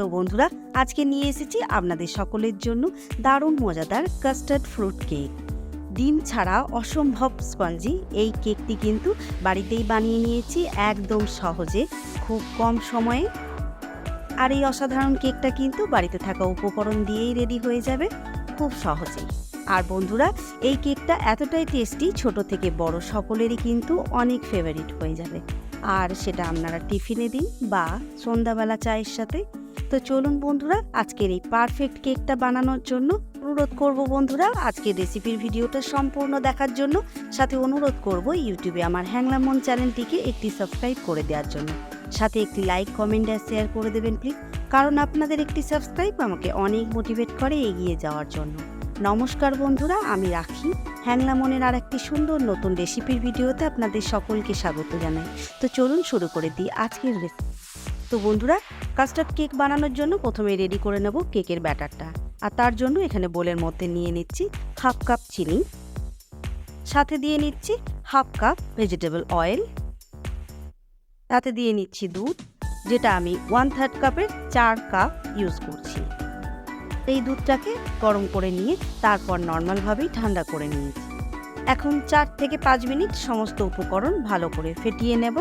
তো বন্ধুরা, আজকে নিয়ে এসেছি আপনাদের সকলের জন্য দারুণ মজাদার কাস্টার্ড ফ্রুট কেক ডিম ছাড়া অসম্ভব স্পঞ্জি এই কেকটি কিন্তু বাড়িতেই বানিয়ে নিয়েছি একদম সহজে, খুব কম সময়ে। আর এই অসাধারণ কেকটা কিন্তু বাড়িতে থাকা উপকরণ দিয়েই রেডি হয়ে যাবে, খুব সহজেই। আর বন্ধুরা, এই কেকটা এতটাই টেস্টি ছোট থেকে বড় সকলেরই কিন্তু অনেক ফেভারিট হয়ে যাবে। আর সেটা আপনারা টিফিনে দিন বা সন্ধ্যাবেলা চায়ের সাথে তো চলুন বন্ধুরা, আজকের এই পারফেক্ট কেকটা বানানোর জন্য অনুরোধ করব বন্ধুরা, আজকের রেসিপির ভিডিওটা সম্পূর্ণ দেখার জন্য। সাথে অনুরোধ করব ইউটিউবে আমার হ্যাংলামন চ্যানেলটিকে একটি সাবস্ক্রাইব করে দেওয়ার জন্য। সাথে একটি লাইক কমেন্ট আর শেয়ার করে দেবেন প্লিজ কারণ আপনাদের একটি সাবস্ক্রাইব আমাকে অনেক মোটিভেট করে এগিয়ে যাওয়ার জন্য। নমস্কার বন্ধুরা, আমি রাখি। হ্যাংলা মনের আর একটি সুন্দর নতুন রেসিপির ভিডিওতে আপনাদের সকলকে স্বাগত জানাই। তো চলুন শুরু করে দিই আজকের রেসিপি তো বন্ধুরা কাস্টার্ড কেক বানানোর জন্য প্রথমে রেডি করে নেব কেকের ব্যাটারটা আর তার জন্য এখানে বোলের মধ্যে নিয়ে নিচ্ছি হাফ কাপ চিনি। সাথে দিয়ে নিচ্ছি হাফ কাপ ভেজিটেবল অয়েল তাতে দিয়ে নিচ্ছি দুধ, যেটা আমি ওয়ান থার্ড কাপের চার কাপ ইউজ করছি। এই দুধটাকে গরম করে নিয়ে তারপর নর্মালভাবেই ঠান্ডা করে নিয়েছি। এখন চার থেকে পাঁচ মিনিট সমস্ত উপকরণ ভালো করে ফেটিয়ে নেব।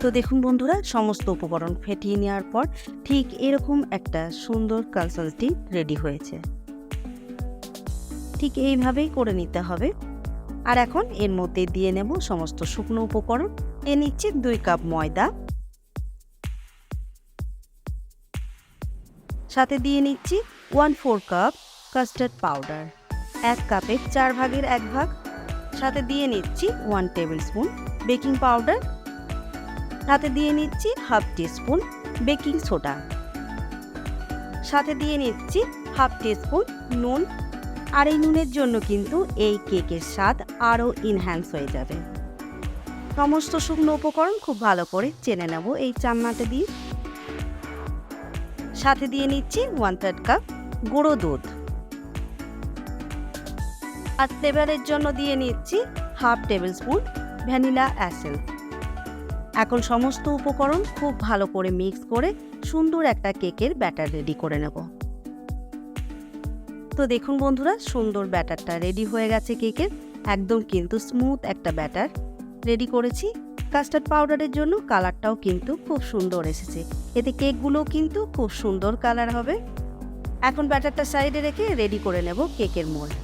তো দেখুন বন্ধুরা, সমস্ত উপকরণ ফেটিয়ে নেওয়ার পর ঠিক এরকম একটা সুন্দর কনসালটি রেডি হয়েছে। ঠিক এইভাবেই করে নিতে হবে। আর এখন এর মধ্যে দিয়ে নেব সমস্ত শুকনো উপকরণ। এ নিচ্ছি দুই কাপ ময়দা। সাথে দিয়ে নিচ্ছি one four cup custard powder. এক কাপের চার ভাগের এক ভাগ। সাথে দিয়ে নিচ্ছি one tablespoon baking powder. সাথে দিয়ে নিচ্ছি হাফ টিস্পুন বেকিং সোডা। সাথে দিয়ে নিচ্ছি হাফ টিস্পুন নুন। আর এই নুনের জন্য কিন্তু এই কেকের স্বাদ আরও ইনহ্যান্স হয়ে যাবে। সমস্ত শুকনো উপকরণ খুব ভালো করে চেনে নেব এই চান্নাতে দিয়ে। সাথে দিয়ে নিচ্ছি ওয়ান থার্ড কাপ গুঁড়ো দুধ। আর ফ্লেভারের জন্য দিয়ে নিচ্ছি half tablespoon vanilla essence এখন সমস্ত উপকরণ খুব ভালো করে মিক্স করে সুন্দর একটা কেকের ব্যাটার রেডি করে নেব। তো দেখুন বন্ধুরা, সুন্দর ব্যাটারটা রেডি হয়ে গেছে কেকের। একদম কিন্তু স্মুথ একটা ব্যাটার রেডি করেছি। কাস্টার্ড পাউডারের জন্য কালারটাও কিন্তু খুব সুন্দর এসেছে। এতে কেকগুলোও কিন্তু খুব সুন্দর কালার হবে। এখন ব্যাটারটা সাইডে রেখে রেডি করে নেব কেকের মোল্ড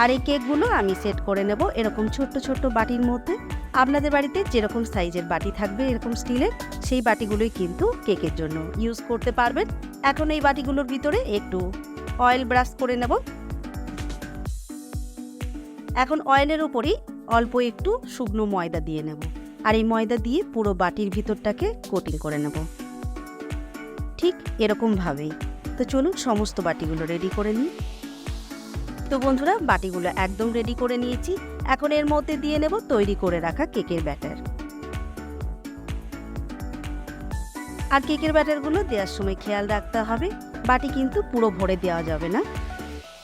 আর এই কেকগুলো আমি সেট করে নেব এরকম ছোট্ট ছোট্ট বাটির মধ্যে। আপনাদের বাড়িতে যেরকম সাইজের বাটি থাকবে, এরকম স্টিলের, সেই বাটিগুলোই কিন্তু কেকের জন্য ইউজ করতে পারবেন। এখন এই বাটিগুলোর ভিতরে একটু অয়েল ব্রাশ করে নেব। এখন অয়েলের উপরই অল্প একটু শুকনো ময়দা দিয়ে নেব। আর এই ময়দা দিয়ে পুরো বাটির ভিতরটাকে কোটিং করে নেব। ঠিক এরকমভাবেই। তো চলুন সমস্ত বাটিগুলো রেডি করে নিই। তো বন্ধুরা, বাটিগুলো একদম রেডি করে নিয়েছি। এখন এর মধ্যে দিয়ে নেব তৈরি করে রাখা কেকের ব্যাটার। আর কেকের ব্যাটারগুলো দেওয়ার সময় খেয়াল রাখতে হবে, বাটি কিন্তু পুরো ভরে দেওয়া যাবে না।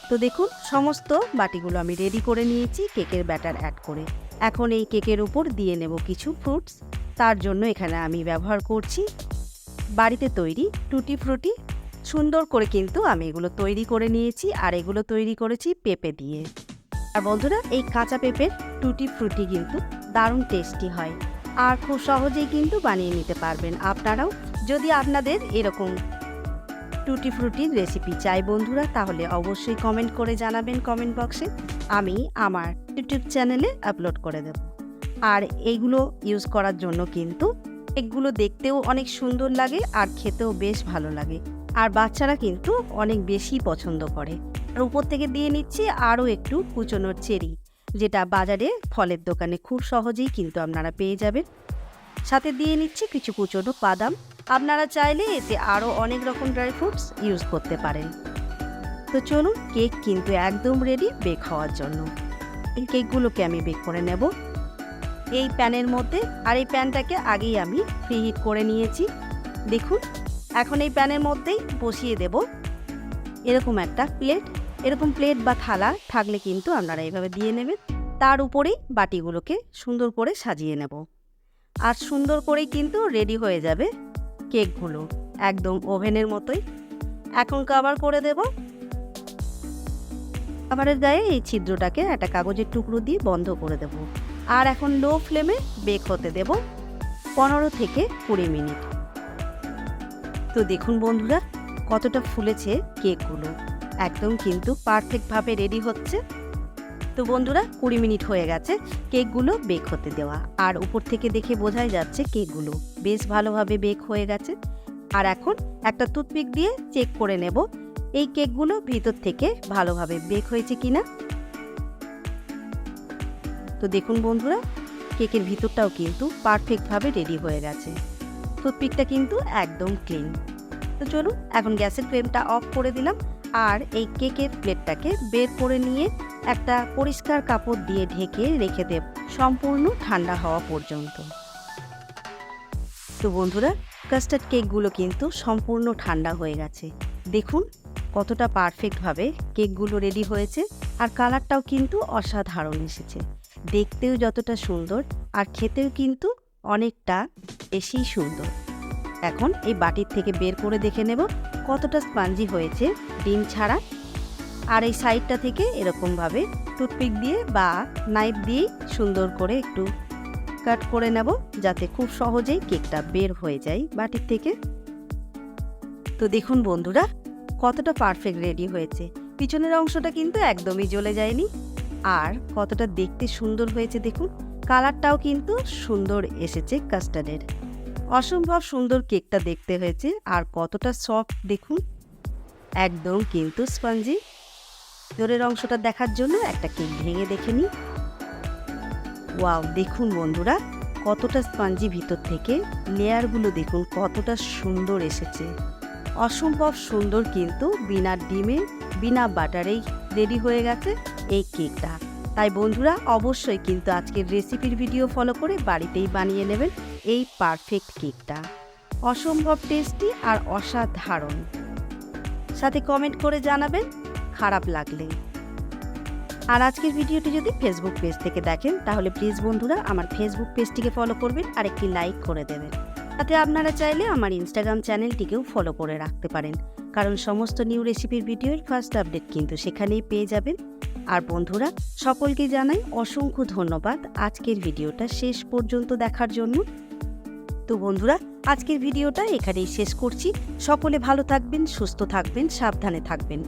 তো দেখুন, সমস্ত বাটিগুলো আমি রেডি করে নিয়েছি কেকের ব্যাটার অ্যাড করে। এখন এই কেকের উপর দিয়ে নেব কিছু ফ্রুটস, তার জন্য এখানে আমি ব্যবহার করছি বাড়িতে তৈরি টুটি ফ্রুটি। সুন্দর করে কিন্তু আমি এগুলো তৈরি করে নিয়েছি, আর এগুলো তৈরি করেছি পেঁপে দিয়ে। আর বন্ধুরা, এই কাঁচা পেঁপের টুটি ফ্রুটি কিন্তু দারুণ টেস্টি হয়। আর খুব সহজেই কিন্তু বানিয়ে নিতে পারবেন। আপনারাও যদি আপনাদের এরকম টুটি ফ্রুটির রেসিপি চাই বন্ধুরা, তাহলে অবশ্যই কমেন্ট করে জানাবেন কমেন্ট বক্সে আমি আমার ইউটিউব চ্যানেলে আপলোড করে দেব। আর এইগুলো ইউজ করার জন্য কিন্তু এগুলো দেখতেও অনেক সুন্দর লাগে আর খেতেও বেশ ভালো লাগে। আর বাচ্চারা কিন্তু অনেক বেশি পছন্দ করে। আর উপর থেকে দিয়ে নিচ্ছি আরও একটু কুচনোর চেরি, যেটা বাজারে ফলের দোকানে খুব সহজেই কিন্তু আপনারা পেয়ে যাবেন। সাথে দিয়ে নিচ্ছি কিছু কুচনো বাদাম। আপনারা চাইলে এতে আরও অনেক রকম ড্রাই ফ্রুটস ইউজ করতে পারেন। তো চলুন, কেক কিন্তু একদম রেডি বেক হওয়ার জন্য। এই কেকগুলোকে আমি বেক করে নেব। এই প্যানের মধ্যে, আর এই প্যানটাকে আগেই আমি প্রিহিট করে নিয়েছি। দেখুন, এখন এই প্যানের মধ্যেই বসিয়ে দেব। এরকম একটা প্লেট এরকম প্লেট বা থালা থাকলে কিন্তু আপনারা এইভাবে দিয়ে নেবেন। তার উপরেই বাটিগুলোকে সুন্দর করে সাজিয়ে নেব। আর সুন্দর করেই কিন্তু রেডি হয়ে যাবে কেকগুলো একদম ওভেনের মতোই। এখন কভার করে দেব। খাবারের গায়ে এই ছিদ্রটাকে একটা কাগজের টুকরো দিয়ে বন্ধ করে দেব। আর এখন লো ফ্লেমে বেক হতে দেব পনেরো থেকে কুড়ি মিনিট। তো দেখুন বন্ধুরা, কতটা ফুলেছে কেকগুলো। একদম কিন্তু পারফেক্টভাবে রেডি হচ্ছে। তো বন্ধুরা, কুড়ি মিনিট হয়ে গেছে কেকগুলো বেক হতে দেওয়া। আর উপর থেকে দেখে বোঝাই যাচ্ছে কেকগুলো বেশ ভালোভাবে বেক হয়ে গেছে। আর এখন একটা টুথপিক দিয়ে চেক করে নেব এই কেকগুলো ভিতর থেকে ভালোভাবে বেক হয়েছে কিনা। তো দেখুন বন্ধুরা, কেকের ভিতরটাও কিন্তু পারফেক্টভাবে রেডি হয়ে গেছে। টুথপিকটা কিন্তু একদম ক্লিন তো চলুন, এখন গ্যাসের ফ্লেমটা অফ করে দিলাম। আর এই কেকের প্লেটটাকে বের করে নিয়ে একটা পরিষ্কার কাপড় দিয়ে ঢেকে রেখে দেব সম্পূর্ণ ঠান্ডা হওয়া পর্যন্ত। তো বন্ধুরা কাস্টার্ড কেকগুলো কিন্তু সম্পূর্ণ ঠান্ডা হয়ে গেছে। দেখুন কতটা পারফেক্টভাবে কেকগুলো রেডি হয়েছে আর কালারটাও কিন্তু অসাধারণ এসেছে। দেখতেও যতটা সুন্দর আর খেতেও কিন্তু অনেকটা বেশি সুন্দর। এখন এই বাটির থেকে বের করে দেখে নেব। কতটা স্পাঞ্জি হয়েছে ডিম ছাড়া? আর এই সাইডটা থেকে এরকমভাবে টুথপিক দিয়ে বা নাইফ দিয়েই সুন্দর করে একটু কাট করে নেব, যাতে খুব সহজেই কেকটা বের হয়ে যায় বাটির থেকে। তো দেখুন বন্ধুরা, কতটা পারফেক্ট রেডি হয়েছে। পিছনের অংশটা কিন্তু একদমই জ্বলে যায়নি। আর কতটা দেখতে সুন্দর হয়েছে দেখুন, কালারটাও কিন্তু সুন্দর এসেছে কাস্টার্ডের। অসম্ভব সুন্দর কেকটা দেখতে হয়েছে, আর কতটা সফট দেখুন। একদম কিন্তু স্পঞ্জি জোরের অংশটা দেখার জন্য একটা কেক ভেঙে দেখে নিই। ওয়াও দেখুন বন্ধুরা, কতটা স্পঞ্জি ভিতর থেকে। লেয়ারগুলো দেখুন, কতটা সুন্দর এসেছে। অসম্ভব সুন্দর কিন্তু বিনা ডিমে, বিনা বাটারেই রেডি হয়ে গেছে এই কেকটা। তাই বন্ধুরা অবশ্যই কিন্তু আজকের রেসিপির ভিডিও ফলো করে বাড়িতেই বানিয়ে নেবেন এই পারফেক্ট কেকটা। অসম্ভব টেস্টি আর অসাধারণ। সাথে কমেন্ট করে জানাবেন, খারাপ লাগলে। আর আজকের ভিডিওটি যদি ফেসবুক পেজ থেকে দেখেন, তাহলে প্লিজ বন্ধুরা আমার ফেসবুক পেজটিকে ফলো করবেন আর একটি লাইক করে দেবেন। তাতে আপনারা চাইলে আমার ইনস্টাগ্রাম চ্যানেলটিকেও ফলো করে রাখতে পারেন। কারণ সমস্ত নিউ রেসিপির ভিডিওর ফার্স্ট আপডেট কিন্তু সেখানেই পেয়ে যাবেন। আর বন্ধুরা, সকলকে জানাই অসংখ্য ধন্যবাদ আজকের ভিডিওটা শেষ পর্যন্ত দেখার জন্য। তো বন্ধুরা, আজকের ভিডিওটা এখানেই শেষ করছি। সকলে ভালো থাকবেন, সুস্থ থাকবেন, সাবধানে থাকবেন।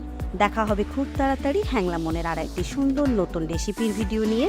দেখা হবে খুব তাড়াতাড়ি হ্যাংলা মনের আর একটি সুন্দর নতুন রেসিপির ভিডিও নিয়ে।